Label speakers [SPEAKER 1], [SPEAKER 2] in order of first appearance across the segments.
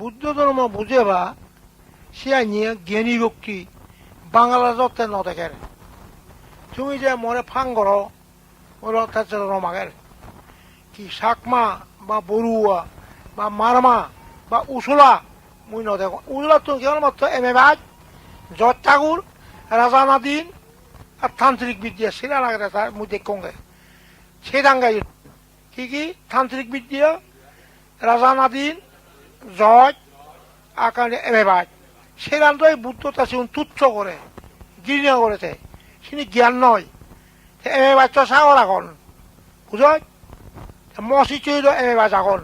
[SPEAKER 1] বুদ্ধ ধর্ম বুঝে বা সে নিয়ে জ্ঞানী ব্যক্তি বাংলা যত্তে ন দেখে তুমি যে মরে ফাং করো ওর অত্যাচার রমাগের কি শাকমা বা বড়ুয়া বা মারমা বা উসুলা মুই ন দেখো উসুলা তো কেমন মাত্র এম এ বাজ জজ ঠাকুর রাজা নাদিন আর তান্ত্রিক বিদ্যা সেটা লাগে তার মুই দেখোগে। সে দাঙ্গাই কি কি? তান্ত্রিক বিদ্যা রাজা নাদিন জজ আকারে এবার সেখানটাই বুদ্ধতা সে তুচ্ছ করে ঘৃণা করেছে। সেটি জ্ঞান নয়। এমএ বাচ্চা সাগর এখন বুঝ মসি চৈল এমএ বাচ্চা এখন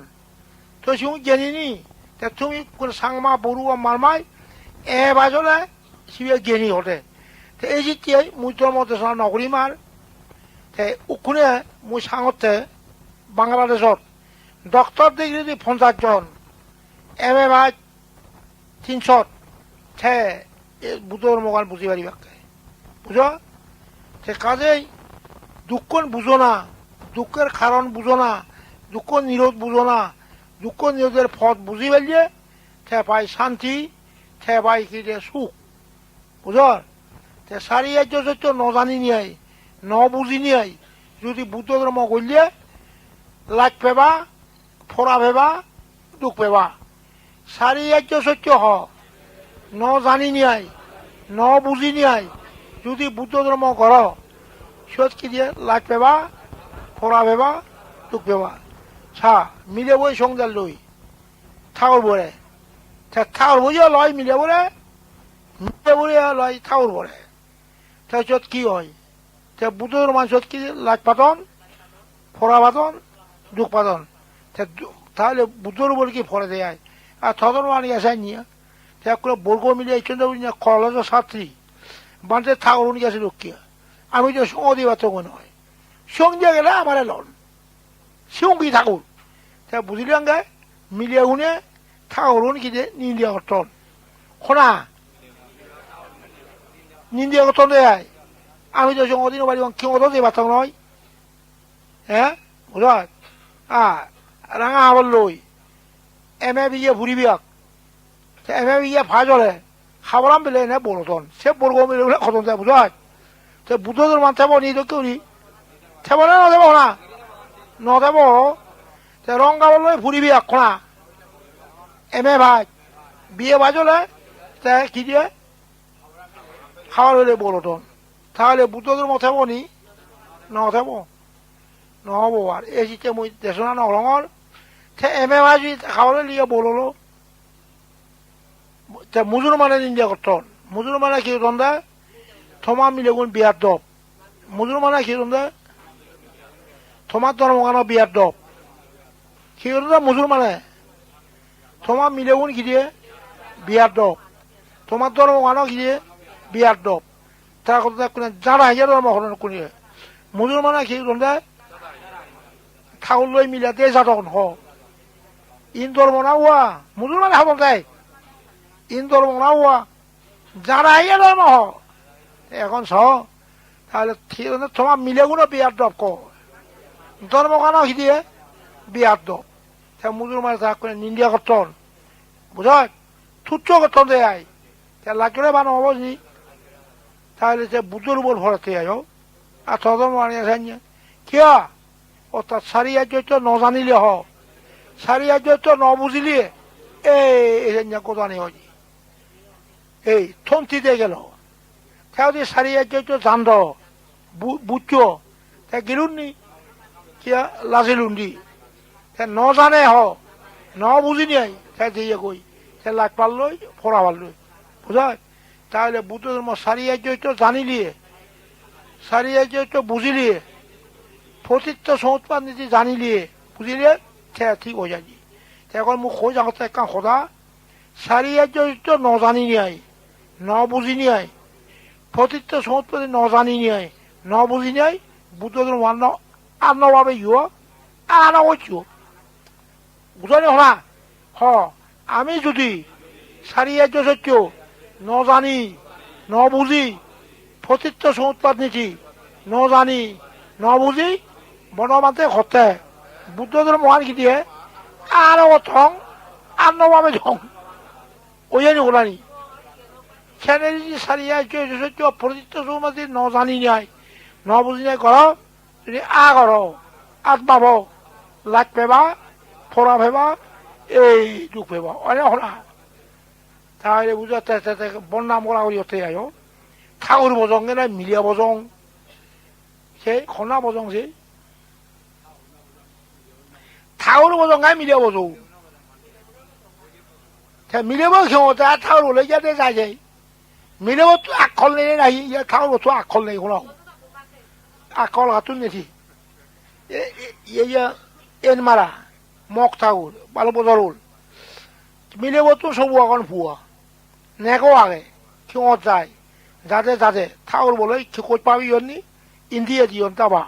[SPEAKER 1] তো সে জ্ঞানী তুমি কোন সাংমা, বড়ুয়া, মারমাই এ বাজলে সিবে জ্ঞানী হতে তে এই যে মুই তোর মধ্যে নগরী মার, তে উখুনে মুই সাঙতে বাংলাদেশত ডক্টর ডিগ্রি পঞ্চাশ জন এম ভাই, তিনশত সে বুধর মোগাল বুঝি পারি বাক্যে বুঝ? সে কাজেই দুঃখ বুঝো না, দুঃখের কারণ বুঝো না দুঃখ নিরোধ বুঝো না দুঃখ নিরোধের পথ বুঝি পেলিয়ে সে পাই শান্তি সে পাই কি সুখ। বুঝর তে সারি আর্য সত্য ন জানি নিয়াই ন বুঝি নিয়াই যদি বুদ্ধ ধর্ম করলে লাজ পেবা ফোরা পেবা দুঃখ পেবা। সারি আর্য সত্য হ। ন জানি নিয়াই, ন বুঝি নিয়াই, যদি বুদ্ধ ধর্ম কর সত কি দিয়ে? লাজ পেবা ফোরা পেবা, দুঃখ পেবা। ছা মিলে বই সংজাল লই ঠাকুর বরে ঠাকুর বুঝিও লয়, মিলে বলে মিলে বলে লয় ঠাকুর বরে তাৰপিছত কি হয়? তে বুদ্ধ বুটৰ মাজত কি লাজ পাতন, ফৰা পাতন, দুখ পাতন। তাহলে বুটর উপর কি ফরে দেয় আর থদর মানি আসে নিয়ে। করে বর্গ মিলে এইখানে কলেজের ছাত্রী। বান্ধে ঠাকুর গেছে রক্ষিয়া আমি তো সঙ্গ দিবা তো মনে হয়। সঙ্গে গেলে আমারে লন। সঙ্গী ঠাকুর তা বুঝলাম গে মিলিয়ে শুনে ঠাকুর কি যে নিলিয়া কর্তন। শোনা নিন্দিয়া কত দেয় আমি তো সঙ্গ দিন বাড়ি, কেউ কত দিয়ে বাতাম নয়। হ্যাঁ বুঝাত আ, রাঙা আবার লই। এম এ বিয়ে ফুরিবি এম এ বিয়ে ফাজলে খাবলাম বেলে এনে বলতন সে বর্গ মিলে বলে খতম দেয় বুঝাত তো বুদ্ধদের মান থেব নি তো কেউ নি থেব না। নদেব না নদেব তে রং গাবল লই ফুরিবি খোনা এম এ ভাজ বিয়ে বাজলে তে কি দিয়ে? খাওয়ার হলে বলতন তাহলে বুদ্ধদের মতে বনি নথেব নহব আর এই শীতে মই দেশনা নরঙর তে এম এ মাঝি খাওয়ারে লিয়ে বলল তে মুজুর মানে নিন্দা করতন মুজুর মানে কি দে থমা মিলে গুণ বিয়ার দপ মুজুর মানে কি করতন দে থমার ধর্মগানো বিয়ার দপ কি করতন দে মানে থমা মিলে গুণ কি দিয়ে বিয়ার দপ তোমার ধর্মগানো কি দিয়ে বিয়ার দপ তার কথা কোনে যারা হিয়া ধর্ম হরণ কোনে মুসলমানা কি রন্দে ঠাকুর লই মিলা দে যাতন হ ইন ধর্ম না হওয়া মুসলমান হব দেয় ইন ধর্ম না হওয়া যারা হিয়া ধর্ম হ এখন ছ তাহলে ঠিক তোমার মিলে গুলো বিয়ার দপ ক ধর্ম কানা দিয়ে বিয়ার দপ তা মুসলমান তা করে নিন্দিয়া করতন বুঝায় তুচ্ছ করতন দেয় আই। তা লাগিলে বানো হব নি। তাহলে সে বুধের উপর ভরতে আয় আর তদম আনিয়া কিয়া? তার সারিয়া চৈত্য ন জানিলে হ সারিয়া চৈত্য ন বুঝিলে এই কোদানি হয় এই থন্তিতে গেল। তাও যে সারিয়া চৈত্য জান্দ বুঝছ তা গেলুন নি, কিয়া লাজিলুন দি। ন জানে হ ন বুঝি নিয়াই তাই দিয়ে সে লাগ পারলই ফোড়া পারলই বুঝায় তাহলে বুদ্ধ ধর্ম সারিয়া চৈত্য জানিলিয়ে সারিয়া চৈত্য বুঝিলিয়ে ফতিত্ব সমুৎপাদ নীতি জানিলিয়ে বুঝিলে? ঠিক হয়ে যাবি এখন মোক খোঁজ আগতে একা সদা সারিয়া চৈত্য ন জানি নিয়াই ন বুঝি নিয়াই ফতিত্ব সমুৎপাদ ন জানি নিয়াই ন বুঝি নিয়াই বুদ্ধ ধর্ম আন্ন আন্নভাবে ইয় আনা হচ্ছ বুঝলি হলা হ আমি যদি সারিয়া সত্য ন জানি ন বুঝি ফতিত্ব সমুৎপাদ নীতি ন জানি ন বুঝি বনমাতে ঘটে බුද්ධ ධර්ම වහන් හිටියේ ආනවතං අන්නවමෙතං ওইানি ওলানি চ্যানেলজি সারিয়া চৈত্য প্রদীপ্ত সুমতি ন জানি নাই ন বুঝি নাই কর, যদি আ কর আত্মা ভোগ লাগ পেবা, ফোড়া ফেবা এই দুঃখ ফেবা অনেক হলা। তাহলে বুঝা বন্যাম করা করি হতে যাই ঠাকুর বজং মিলিয়া বজং। সেই খনা বজং সেই ঠাউর বজো গাই মিলিয়া বজো মিলিব সিহঁতে যাই যায় মিলিবতো আখল নেৰে নাই ইয়াৰ বস্তু আখল নেৰি শুনাওঁ আখল হাতো নেঠি এন মাৰা মগ ঠাউৰ বালু হ'ল চবু অকণ ভুৱা নেকো আগে সিহঁত যায় যাতে যাতে ঠাউৰ বোলে ক'ত পাবি ইহঁতনি ইন্দিয়ে তাবা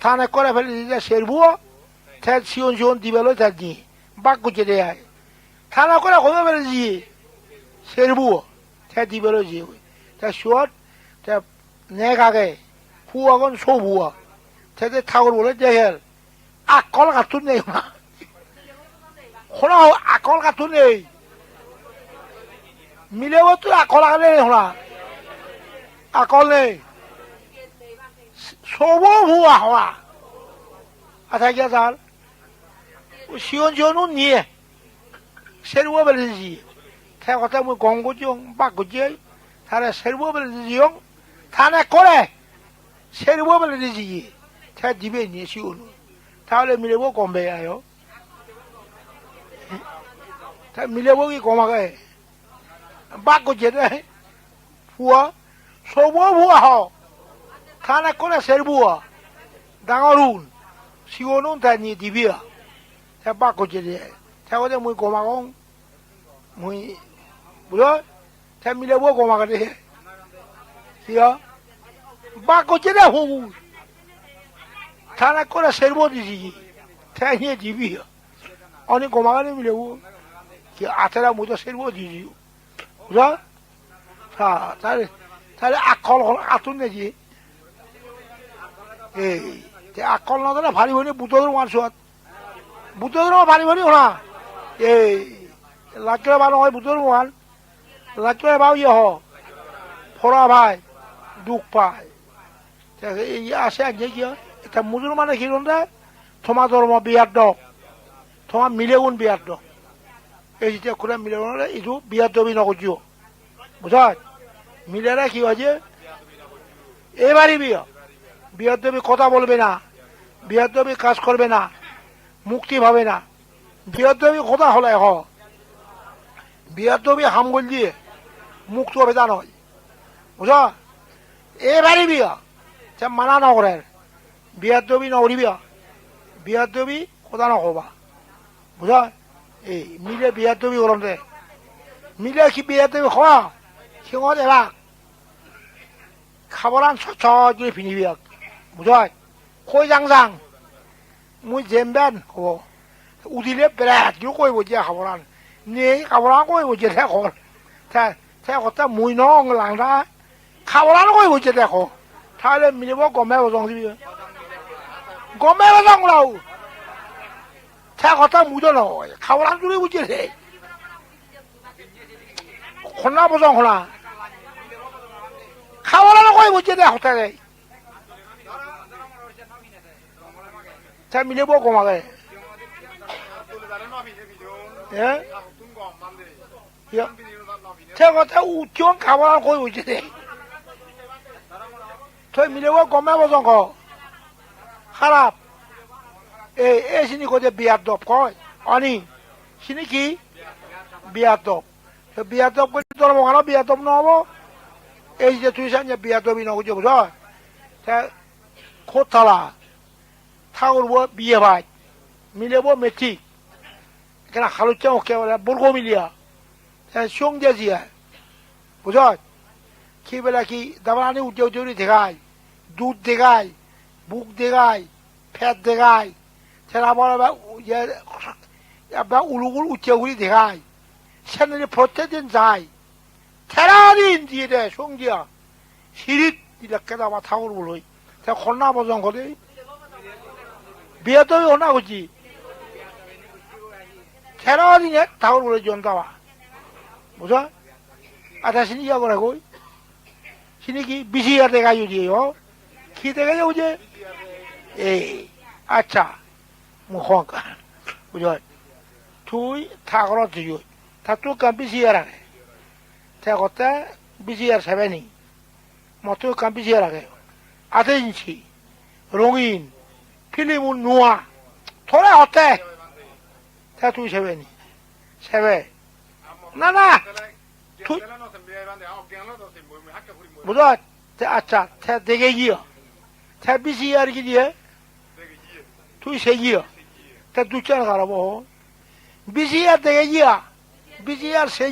[SPEAKER 1] থান কৰে ফেলি যেতিয়া 건 부어 내고 하게 경호자이 자제 자제 타올 볼래 기꽃밥이 였니 인디에 지연다봐 자 타네 거래 별리 이제 셀부어 대 시온 시온 디벨로 자지 바꾸 제대야 타나 거래 고면 별리 셀부어 대 디벨로지 대 슈엇 대 내가게 후학은 소부어 대대 타고 올래 대헬 아꼴 같은 내구나 호나 아꼴 같은 내 미래부터 아 시원시원은 니. 새로워 버리지. 태국 때문에 공고지용 바꾸지 다른 새로워 버리지용 다나 꼬래. 새로워 버리지. 자 집에 있니 시원은 다음에 밀려보 공배야요. 다 예? 밀려보기 고마가 바꾸지래 부어. 소보 부어. 다나 꼬래 새로워 당어룬 시원은 다니 집이야. Bác của chơi đấy phùa số bố phùa họ thà là có là sẽ bố đang luôn siêu luôn theo nhẹ chỉ biết theo bác của chơi đấy theo có một con mà không muy bulo ta mi le wo ko ma ka de yo ba ko che da hu ta na ko la servo di ji ta ni di bi oni ko ma ka mi le wo ki atara mu to servo di ji bulo ta ta ta akol atun ne ji এই তে আকল নদলে ভারি ভরি বুতদের মার সোয়াত বুতদের ভারি ভরি হলা এই লাকড়ে বানো হয় বুতদের মার লাকড়ে বাও ইয়ে হ। ফরা ভাই, দুঃখ পায়। এই আসে আগে কি এটা মুসলমানে কি রে তোমার ধর্ম বিয়ার দক তোমার মিলেগুন বিয়ার দক এই যেতিয়া করে মিলেগুন এইটো বিয়ার দবি নকরিও বুঝায় মিলেরা কি হয়েছে এবারই বিয়া। বিয়ার দবি কথা বলবে না। বিয়ার দবি কাজ করবে না। মুক্তি পাবে না। দবি কথা হলে হ। দবি হামগল দিয়ে মুক্ত হবে তা নয় বুঝা এবারই বিয়া। সে মানা নগরের দবি নগরিবিয়া বিয়ার দবি কথা নকবা বুঝা এই মিলে দবি করম দে। মিলে কি দবি খোৱা সিঙত এবাক খাবলান স্বচ্ছ কৰি পিন্ধিবিয়াক বুঝায় কৈ যাং যাং। muizemben o udile brat yo koy boje khabran ne khabran koy boje le khol ta ta khota muinong lang da khabran koy boje le kho ta le mi bo gome bo jong bi gome bo jong lao ta khota mudo lo khabran jure boje le khona bo jong khona khabran koy boje le khota le có một chuyện đẹp không thay theo mình có gom mà cái 예? 야, 제가 다 우jon 가봐라 거기 오지 저 미래와 고마워서 거 하랍 에 에신이 거제 비아도 거 아니 신이 기 비아도 저 비아도 거 돌아보거나 비아도 넣 থাউরবো বিয়ে ভাই। মিলেবো metric এখানে হালুচা ওকে বলে বর্গ মিলিয়া। সঙ্গে জিয়া। বুঝ কি বেলা কি দাবার আনি উঠে উঠে দেখায় দুধ দেখায় বুক দেখায় ফ্যাট দেখায় সেটা আবার আপনার ইয়ে, উলুগুল উচ্চগুলি দেখায় সেখানে প্রত্যেক দিন যায় থেরাদিন দিয়ে দেয় সঙ্গিয়া সিঁড়ির দিলাকে আমার ঠাকুর বলই তা খন্না বজন করে বিয়াতবে অনা হচ্ছি ছেড়া দিনে, ঠাকুর বলে জন্তাওয়া বুঝা আচ্ছা সিনি যা করে কই? সিনি কি? বিশি হাজার টাকা যদি ও? কি টাকা যাও যে এই আচ্ছা মুখক বুঝা তুই ঠাকুর তুই তা তুই কাম বিশি হাজার আগে। কথা বিশি হাজার সেভেনি মতো কাম বিশি হাজার আগে। আধা ইঞ্চি, রঙিন। 필리문 누아. 돌아 어때? 태투 세베니. 세베. 나나! Tu- 무다 태 아차 태 대개기요. 태 미시야르기디에. 두 세기요. 태 두짜나 가라보. 미시야 대개기야. 미시야 세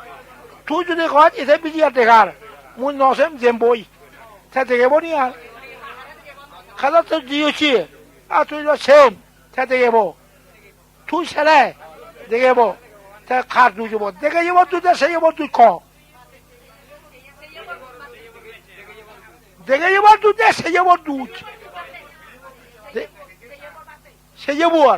[SPEAKER 1] judi hot ete bisiya tekar mun no sem zemboi ta tege boni ya kada to diyo chi a tu jo sem ta tege bo tu sele tege bo ta kar tu jo bo tege yo tu ta se yo tu ko tege yo tu ta se yo tu se yo bo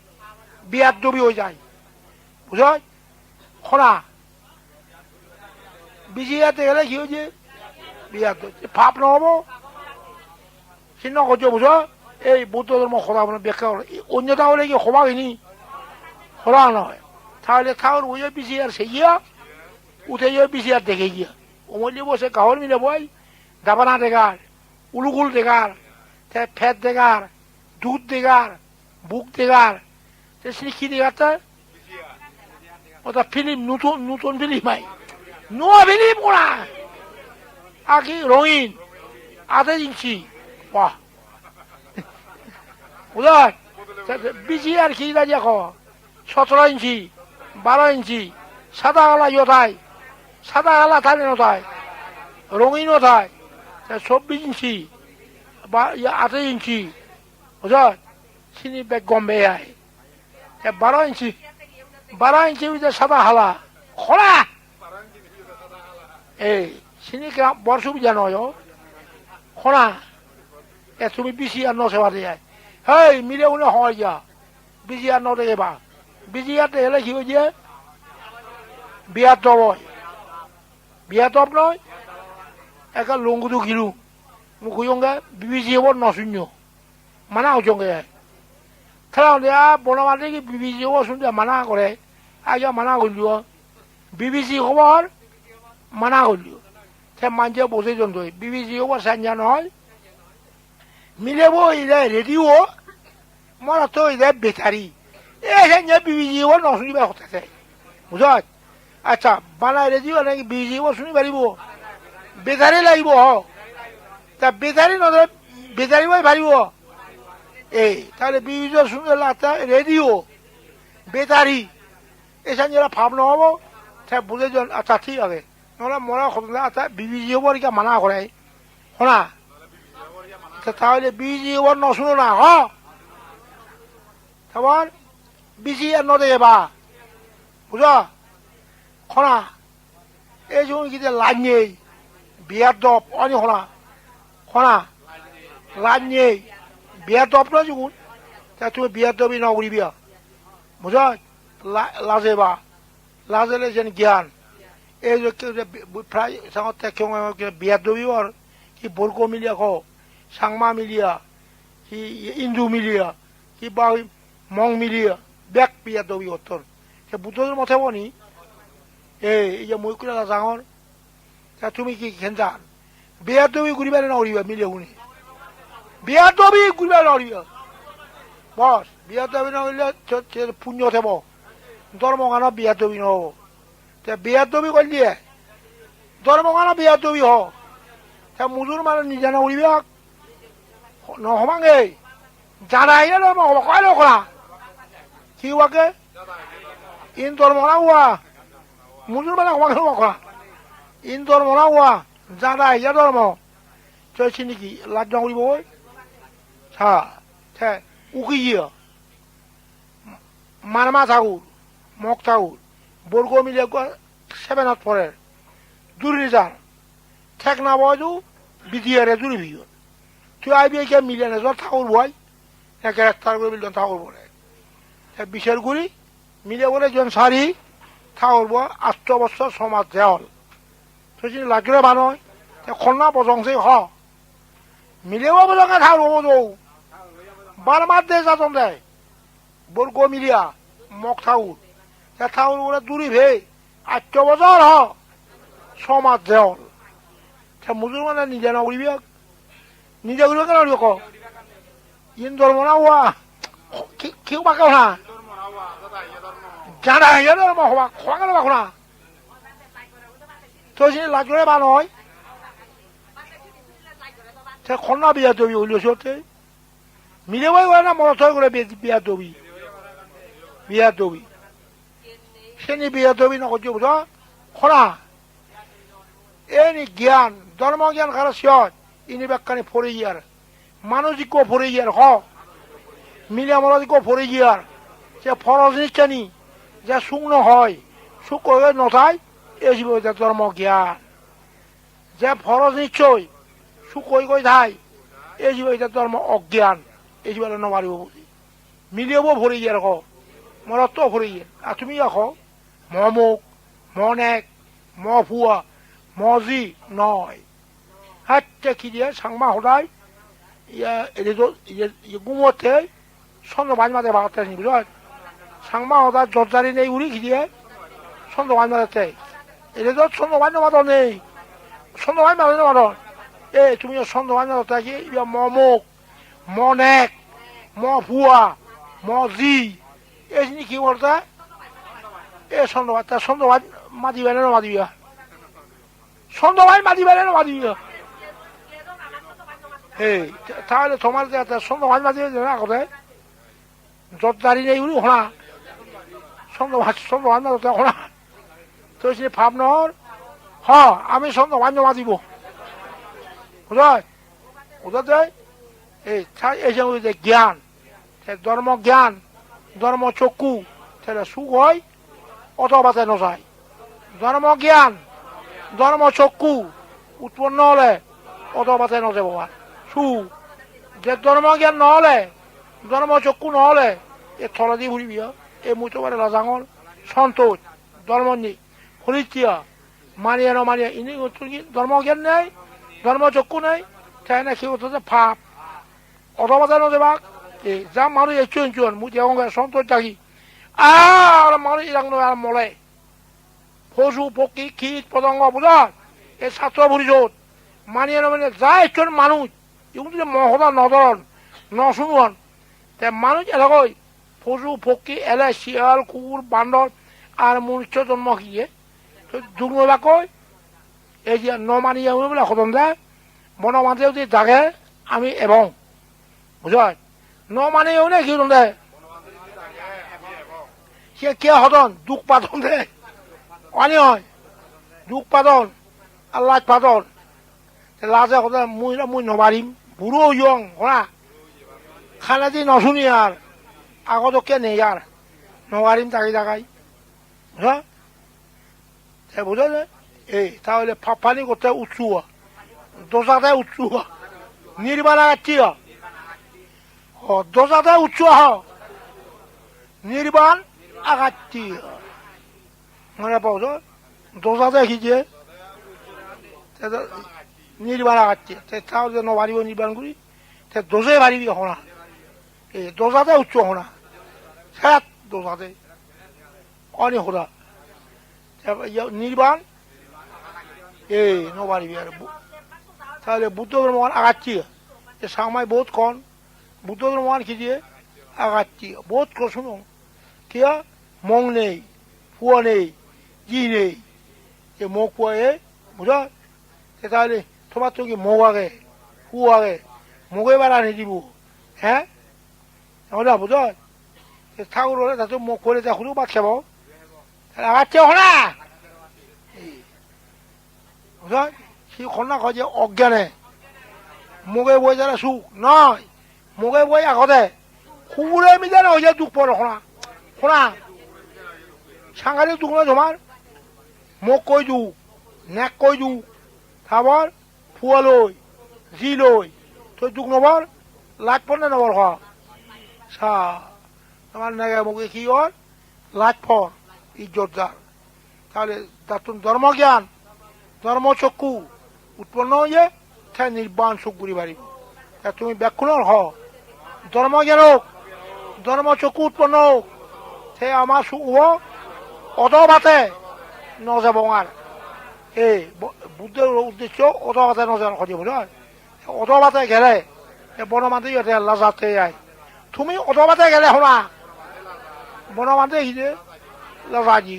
[SPEAKER 1] বিয়ার দবি হয়ে যায়। বুঝ খোনা বিজিয়ার দেখে রাখি যে বিয়ার ভাব নহব চিহ্ন করছ বুঝ এই বৌদ্ধ ধর্ম খোলা বলে ব্যাখ্যা হলো অন্য তাহলে কি খোবা কিনি খোলা নয় তাহলে খাওয়ার ওই বিজিয়ার সে গিয়া, উঠে গিয়ে বিজিয়ার দেখে গিয়া। অমলি বসে গাহর মিলে বই দাবানা দেখার, উলুগুল দেখার ফেট দেখার, দুধ দেগার বুক দেগার সেখানে কি দেগারটা ওটা ফিল্ম নতুন নতুন ফিল্ম ভাই নোয়া ফিল্ম ওরা আগে রঙিন আধা ইঞ্চি বাহ বুঝার বিজি আর কি দেখো সতেরো ইঞ্চি বারো ইঞ্চি সাদা গালা ইয়োথায় সাদা গালা থানে নথায় রঙিন নথায় চব্বিশ ইঞ্চি বা আঠাশ ইঞ্চি বুঝত চিনি বেগ গম্বে আই বারো ইঞ্চি বারো ইঞ্চি সাদা হালা। খরা এই চিনি বড় সুবিধা ও। খরা এ তুমি বিচি আর নসে বাদে যায়। হেই, মিলে উনি হয় যা। বিজি আর নদে বা বিজি আর হলে কি হয়েছে বিয়ার তব হয় বিয়া তব নয়, একা লঙ্গুদু গিলু মুখুয়ঙ্গা বিবিজি হব নশূন্য। মানা হচঙ্গে খেলা দিয়া বনমালি কি বিবিজি হব শুনতে মানা করে আগে মানা করলিও বিবিজি খবর মানা করলিও সে মানুষে বসে জন্তু বিবিজি হব সাঞ্জা নহয় মিলেব ইলে রেডিও মরা তো ইলে বেটারি এ সাঞ্জা বিবিজি হব নশুনিবার কথা বুঝত আচ্ছা বানা রেডিও নাকি বিবিজি হব শুনি পারিব বেটারি লাগিব তা বেটারি নধরে বেটারি বই পারিব এই, তাহলে বিভিন্ন সঙ্গে লাতা রেডিও, বেতারি এসব যারা ভাব নহব তা বুঝে জন আচ্ছা ঠিক আছে। নহলে মরা খবর আচ্ছা বিবিজি হব রিকা মানা করে? শোনা? তাহলে বিজি হব নশুনো না, হ? তারপর বিজি আর নদে বা বুঝ? শোনা? এই সময় কিন্তু লাইন নেই, বিয়ার দপ অনি শোনা? শোনা? লাইন নেই। বিয়া দপ না যুগুন তা তুমি বিয়ার দবি নগরিবিয়া বুঝা লাজে বা। লাজেলে যেন জ্ঞান। এই যে প্রায় সাংতে কেউ বিয়া দবিওর কি বলক মিলিয়া খ সাংমা মিলিয়া, কি ইন্দু মিলিয়া, কি বা মং মিলিয়া বেক বিয়া দবি অতর সে বুদ্ধদের মতে বনি, এই যে মই কুলা ডাঙৰ তা তুমি কি খেঞ্জান বিয়া দবি ঘুরিবার নড়িবা মিলিয়া শুনি বিয়া দবি ঘুরিবার নড়িবা বস বিয়া দবি নড়িলে পুণ্য থেব ধর্মগান বিয়া দবি নহব তে বিয়া দবি করলিয়ে ধর্মগান বিয়া দবি হ। তে মুজুর মানে নিজে নড়িবা নহমাঙে জানা আহিলে ধর্ম হব কয় নকৰা কি হোৱাকে ইন ধর্মগান হোৱা মুজুর মানে হমাকে নকৰা ইন ধর্মগান হোৱা জানা আহিলে ধর্ম। চিনি কি? লাজ চা তে উকিয়ে মারমা ঠাকুর মগ ঠাকুর বর্গ মিলে সেভেনত পড়ে দূরে যান ঠেক না বয়দু বিদিয়ারে দূরে ভিও তুই আইবি কে মিলে না যত ঠাকুর বয়, না গ্রেফতার করে বিল ঠাকুর বলে। বিশের গুড়ি মিলে বলে জন সারি, ঠাকুর বয় আষ্ট বছর সমাজ দেওয়াল। চিনি লাগলে বানয় খন্না বজংসে হ। মিলেও বজঙ্গা ঠাকুর বলো বার মার দে যাতন দেয়। বর্গ মিলিয়া মগ ঠাকুর তা ঠাকুর বলে দূরি ভে আট বছর হ, সমাজ দেওয়াল। তা মুসলমানে নিজে নকরিবি নিজে করিব কেন ক? ইন ধর্ম না হওয়া কেউ বাকে না। জানা হিয়া ধর্ম হবা খোৱা কেন বাকো না? তই চিনি লাগলে বা নহয় তে খন্না বিয়া দবি উলিয়াইছতে মিলেবই গৈ না হৈ গ'লে বিয়া দবি বিয়া দবি সেনি বিয়া দবি নকৰিছ বুঝ খনা এনি জ্ঞান ধর্ম জ্ঞান খারাপ সিয়ত, ইনি বেকানি ফরে গিয়ার। মানুষিক ফরে গিয়ার, হ। মিলে মরাদিক ফরে গিয়ার। যে ফরজ নিচ্ছানি যে শুকনো হয় শুক নথায় এসব ধর্ম জ্ঞান যে ফরজ নিশ্চয় শুক হয়ে গৈ থাই এসব ধর্ম অজ্ঞান। এসব নমারিব বুঝি মিলিয়েব ভরে গিয়ার হ মরত ভরে গিয়ার আর তুমি দেখো মমুক মনেক মফুয়া মজি নয় হাতে কি দিয়ে সাংমা সদায়। ইয়া এদিকে গুমতে সন্দ বাজ মাতে বাগাতে নি বুঝল সাংমা সদায় জর্জারি নেই উড়ি কি দিয়ে সন্দ বাজ মাতে এদিকে সন্দ বাজ মাত নেই সন্দ বাজ মাতে মাত এ, তুমি সন্দ বাজ মাতে কি? ইয়া মমুক মনেক মফুয়া মজি এইখিনি কি বলতে? এ সন্দ বাজ সন্দ বাজ মাতিবে না মাতিবা সন্ধ্যা মাতিবে না মাতিবে এই, তাহলে তোমার যে একটা সন্ধ্যা না যত দাঁড়িয়ে নেই উনি, হোনা। সন্ধ্যা মাছ সন্ধ্যা মাছ মাতে হোনা। তো সে ভাব নহর হ, আমি সন্ধ্যা মাছ মাতিব বুঝায় বুঝাতে এই যে জ্ঞান ধর্ম জ্ঞান ধর্ম চক্ষু সেটা সুখ হয় অথবা নজায় ধর্ম জ্ঞান ধর্ম চক্ষু উৎপন্ন হলে অতপাতে নজে বাবা সু যে ধর্ম জ্ঞান নহলে ধর্ম চক্ষু নহলে, এ থলা দি ঘুরিবি এই মুই তোমার রাজাঙল সন্তোষ ধর্মনি হরিতিয়া মানিয়া নমানিয়া। ইনি ধর্ম জ্ঞান নেই ধর্ম চক্ষু নেই। তাই না সে হচ্ছে ফাপ অতপাতে নজে বাক এই যা মানুষ এই চুন চুন মুই দেওয়া সন্তোষ থাকি আর মানুষ ইরাং মলে। পশু পক্ষী কীট পতঙ্গ বুঝার এই ছাত্র পরিষদ মানিয়ে মানে যা একজন মানুষ এগুলো যদি মহদা নধরন নশুনুন তে মানুষ এলাকায় পশু পক্ষী এলে, শিয়াল কুকুর বান্দর আর মনুষ্য জন্ম কিয়ে দুর্নলা কয়। এই যে ন মানিয়ে বলে, সদন যায়। বন মাঝে যদি জাগে, আমি এবং বুঝায় ন মানিয়েও নে কি দেয় সে কে সদন দুখ পাতন দেয় অনি হয়। দুখ পাদন। আর লাজ পাদন। লাজে কথা মুই মুই নবারিম বুড়ো ইয়ং হরা খানা দি নশুনি আর আগত কে নেই আর নবারিম তাকে জাগাই। বুঝা? বুঝা এই, তাহলে ফানি করতে উৎসুয়া দোষাতে উৎসুয়া নির্বাণ আগাচ্ছি হ দোষাতে উৎসুয়া হ। নির্বাণ আগাচ্ছি মনে পাওছ দোষা দেখিছে নির্বাণ আগাচ্ছে তাও যে নবারিব নির্বাণ করি, তে দোষে বাড়িবি হনা এই দোষাতে উচ্চ হনা স্যাত দোষাতে অনে হরা নির্বাণ, এই নবারিবি আর তাহলে বুদ্ধ ধর্মমান আগাচ্ছি বুদ্ধ ধর্মমান কি দিয়ে? আগাচ্ছি। কর শুনো কিয়া? মং নেই, ফুয়া নেই, জি নেই। যে মোক পুয়া এ, বুঝা? তাহলে তোমার তো কি মৌ আগে ফু আগে? মুখে বেড়া নিদিব হ্যাঁ? বুঝা? বুঝ? ঠাকুর হলে তাতে মুখ করে দেখুন বাদ খাব আগাচ্ছে হনা বুঝ? সি খনা কয় যে, অজ্ঞানে। মুখে বই যারা সুখ নয়। মুখে বই আগতে খুবুরে মিজানে হয়ে দুঃখ পড়ে শোনা শোনা, সাংঘাতিক দুঃখ নয় তোমার মোক কৈ দিওঁ, নেক কৈ দিওঁ। ফুয়া লই জি লই তো দুঃখ নবর লাজ পর না নবর হ তোমার নেগে মুখে কি হর লাজ পর ইজ্জতদার তাহলে তার ধর্মজ্ঞান ধর্মচক্ষু উৎপন্ন হয়ে সে নির্বাণ সুখ ঘুরি তা তুমি ব্যাকুণর হ ধর্মজ্ঞান হোক ধর্মচক্ষু উৎপন্ন সে আমার হোক অদবাতে নজা বঙার এই বুদ্ধের উদ্দেশ্য অদবাতে নজান খুঁজে বুঝল অদবাতে গেলে বনমান্তি ইয়াতে লাজাতে আয় তুমি অদবাতে গেলে শুনা। বনমান্তি হিদে লাজাজি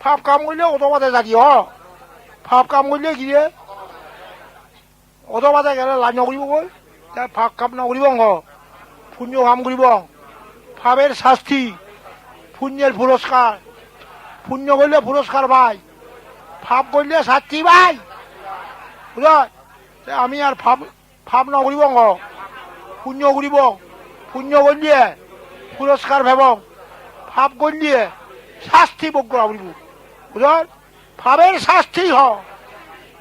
[SPEAKER 1] ফাপ কাম কৰিলে অদবাতে যাদি হ। ফাপ কাম কৰিলে কি দিয়ে অদবাতে গেলে লাজ নকৰিব গৈ তাই ফাপ কাম নকৰিব পুণ্য কাম কৰিব। ফাপের শাস্তি পুণ্যের পুরস্কার পুণ্য করলে পুরস্কার পাই ফাপ করলে শাস্তি পাই বুঝল আমি আর ফাপ ফাপ নকরিব গ পুণ্য করিব পুণ্য করলিয়ে পুরস্কার ভেব ফাপ করলিয়ে শাস্তি ভোগ করা বলিব বুঝল ফাপের শাস্তি হ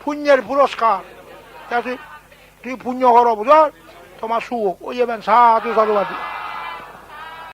[SPEAKER 1] পুণ্যের পুরস্কার তুই পুণ্য কর বুঝল তোমার সুখ ওই যাবেন সাধু সাধুবাদী